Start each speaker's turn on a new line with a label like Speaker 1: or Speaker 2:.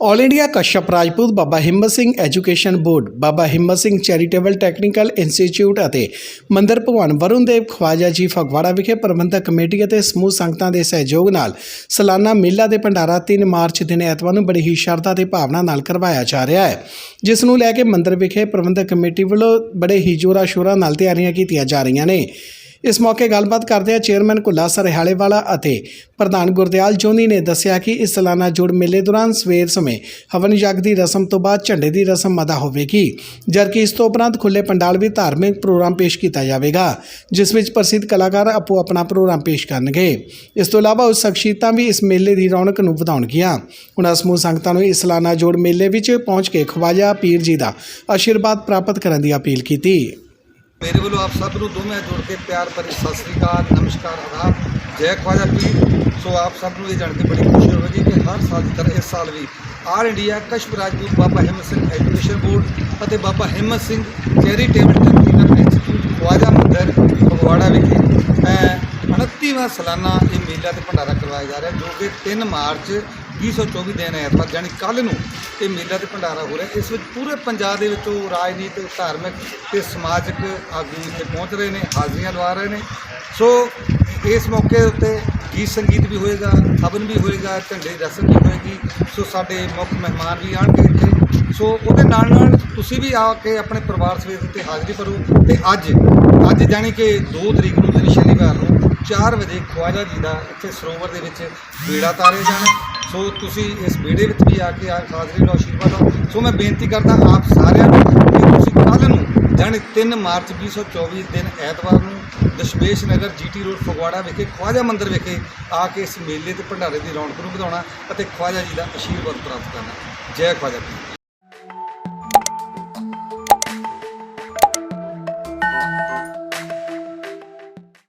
Speaker 1: All India Kashyap Rajput Baba Himmat Singh education board ਬਾਬਾ Himmat Singh charitable technical institute ਅਤੇ ਮੰਦਰ ਭਗਵਾਨ ਵਰੁਣ ਦੇਵ ਖਵਾਜਾ ਜੀ ਫਗਵਾੜਾ ਵਿਖੇ ਪ੍ਰਬੰਧਕ ਕਮੇਟੀ ਅਤੇ ਸਮੂਹ ਸੰਗਤਾਂ ਦੇ ਸਹਿਯੋਗ ਨਾਲ ਸਾਲਾਨਾ ਮੇਲਾ ਦੇ ਭੰਡਾਰਾ 3 ਮਾਰਚ ਦਿਨ ਐਤਵਾਰ ਨੂੰ ਬੜੀ ਹੀ ਸ਼ਰਧਾ ਤੇ ਭਾਵਨਾ ਨਾਲ ਕਰਵਾਇਆ ਜਾ ਰਿਹਾ ਹੈ। ਜਿਸ ਨੂੰ ਲੈ ਕੇ ਮੰਦਰ ਵਿਖੇ ਪ੍ਰਬੰਧਕ ਕਮੇਟੀ ਵੱਲੋਂ ਬੜੇ ਹੀ ਜੋਰਾ ਸ਼ੋਰਾ ਨਾਲ ਤਿਆਰੀਆਂ ਕੀਤੀਆਂ ਜਾ ਰਹੀਆਂ ਨੇ। ਇਸ ਮੌਕੇ ਗੱਲਬਾਤ ਕਰਦਿਆਂ ਚੇਅਰਮੈਨ ਕੁੱਲਾ ਸਰਹਾਲੇ ਵਾਲਾ ਅਤੇ ਪ੍ਰਧਾਨ ਗੁਰਦਿਆਲ ਜੋਨੀ ਨੇ ਦੱਸਿਆ ਕਿ ਇਸ ਸਾਲਾਨਾ ਜੋੜ ਮੇਲੇ ਦੌਰਾਨ ਸਵੇਰ ਸਮੇਂ ਹਵਨ ਯੱਗ ਦੀ ਰਸਮ ਤੋਂ ਬਾਅਦ ਝੰਡੇ ਦੀ ਰਸਮ ਅਦਾ ਹੋਵੇਗੀ, ਜਦਕਿ ਇਸ ਤੋਂ ਉਪਰੰਤ ਖੁੱਲੇ ਪੰਡਾਲ ਵੀ ਧਾਰਮਿਕ ਪ੍ਰੋਗਰਾਮ ਪੇਸ਼ ਕੀਤਾ ਜਾਵੇਗਾ, ਜਿਸ ਵਿੱਚ ਪ੍ਰਸਿੱਧ ਕਲਾਕਾਰ ਆਪੋ ਆਪਣਾ ਪ੍ਰੋਗਰਾਮ ਪੇਸ਼ ਕਰਨਗੇ। ਇਸ ਤੋਂ ਇਲਾਵਾ ਉਸ ਸ਼ਖਸੀਅਤਾਂ ਵੀ ਇਸ ਮੇਲੇ ਦੀ ਰੌਣਕ ਨੂੰ ਵਧਾਉਣਗੀਆਂ। ਉਹਨਾਂ ਸਮੂਹ ਸੰਗਤਾਂ ਨੂੰ ਇਸ ਸਾਲਾਨਾ ਜੋੜ ਮੇਲੇ ਵਿੱਚ ਪਹੁੰਚ ਕੇ ਖਵਾਜਾ ਪੀਰ ਜੀ ਦਾ ਆਸ਼ੀਰਵਾਦ ਪ੍ਰਾਪਤ ਕਰਨ ਦੀ ਅਪੀਲ ਕੀਤੀ।
Speaker 2: ਮੇਰੇ ਵੱਲੋਂ ਆਪ ਸਭ ਨੂੰ ਦੋਵੇਂ ਜੋੜ ਕੇ ਪਿਆਰ ਭਰੀ ਸਤਿ ਸ੍ਰੀ ਅਕਾਲ ਨਮਸਕਾਰ ਆਦਾਬ ਜੈ ਖਵਾਜਾ ਪੀਰ ਸੋ ਆਪ ਸਭ ਨੂੰ ਇਹ ਜਾਣ ਕੇ ਬੜੀ ਖੁਸ਼ੀ ਹੋਵੇਗੀ ਕਿ ਹਰ ਸਾਲ ਦੀ ਤਰ੍ਹਾਂ ਇਸ ਸਾਲ ਵੀ ਆਲ ਇੰਡੀਆ ਕਸ਼ਮ ਰਾਜਪੂਤ ਬਾਬਾ ਹਿੰਮਤ ਸਿੰਘ ਐਜੂਕੇਸ਼ਨ ਬੋਰਡ ਅਤੇ Baba Himmat Singh charitable technical institute Khwaja Mandir Phagwara ਵਿਖੇ ਅ, 29ਵਾਂ ਸਾਲਾਨਾ ਇਹ ਮੇਲਾ ਤੇ ਭੰਡਾਰਾ ਕਰਵਾਇਆ ਜਾ ਰਿਹਾ ਜੋ ਕਿ 3 ਮਾਰਚ 2024 ਦਿਨ ਐਤਵਾਰ ਜਾਣੀ ਕੱਲ ਨੂੰ ਇਹ ਮੇਲਾ ਤੇ ਭੰਡਾਰਾ ਹੋ ਰਿਹਾ। ਇਸ ਵਿੱਚ ਪੂਰੇ ਪੰਜਾਬ ਦੇ ਵਿੱਚੋਂ ਰਾਜਨੀਤਿਕ, ਧਾਰਮਿਕ ਤੇ ਸਮਾਜਿਕ ਆਗੂ ਇੱਥੇ ਪਹੁੰਚ ਰਹੇ ਨੇ, ਹਾਜ਼ਰੀਆਂ ਲਵਾ ਰਹੇ ਨੇ। ਸੋ ਇਸ ਮੌਕੇ ਉੱਤੇ ਗੀਤ ਸੰਗੀਤ ਵੀ ਹੋਏਗਾ ਹਵਨ ਵੀ ਹੋਏਗਾ, ਝੰਡੇ ਦੀ ਰਸਮ ਵੀ ਹੋਏਗੀ। ਸੋ ਸਾਡੇ ਮੁੱਖ ਮਹਿਮਾਨ ਵੀ ਆਣਗੇ ਇੱਥੇ। ਸੋ ਉਹਦੇ ਨਾਲ ਨਾਲ ਤੁਸੀਂ ਵੀ ਆ ਕੇ ਆਪਣੇ ਪਰਿਵਾਰ ਸਮੇਤ ਉੱਤੇ ਹਾਜ਼ਰੀ ਭਰੋ। ਤੇ ਅੱਜ ਅੱਜ ਜਾਣੀ ਕਿ 2 ਤਰੀਕ ਨੂੰ ਦਿਨ ਸ਼ਨੀਵਾਰ ਨੂੰ 4 ਵਜੇ ਖਵਾਜਾ ਜੀ ਦਾ ਇੱਥੇ ਸਰੋਵਰ ਦੇ ਵਿੱਚ ਬੇੜਾ ਤਾਰੇ ਜਾਣ। ਸੋ ਤੁਸੀਂ ਇਸ ਬੇੜੇ ਵਿੱਚ ਵੀ ਆ ਕੇ ਆ ਹਾਜ਼ਰੀ ਲਓ, ਆਸ਼ੀਰਵਾਦ ਲਓ। ਸੋ ਮੈਂ ਬੇਨਤੀ ਕਰਦਾ ਆਪ ਸਾਰਿਆਂ ਨੂੰ ਕਿ ਤੁਸੀਂ ਕੱਲ੍ਹ ਨੂੰ ਜਾਣੀ 3 ਮਾਰਚ 2024 ਦਿਨ ਐਤਵਾਰ ਨੂੰ ਦਸ਼ਮੇਸ਼ ਨਗਰ ਜੀਟੀ ਰੋਡ ਫਗਵਾੜਾ ਵਿਖੇ ਖਵਾਜਾ ਮੰਦਿਰ ਵਿਖੇ ਆ ਕੇ ਇਸ ਮੇਲੇ ਤੇ ਭੰਡਾਰੇ ਦੀ ਰੌਣਕ ਨੂੰ ਵਧਾਉਣਾ ਅਤੇ ਖਵਾਜਾ ਜੀ ਦਾ ਆਸ਼ੀਰਵਾਦ ਪ੍ਰਾਪਤ ਕਰਨਾ। ਜੈ ਖਵਾਜਾ ਜੀ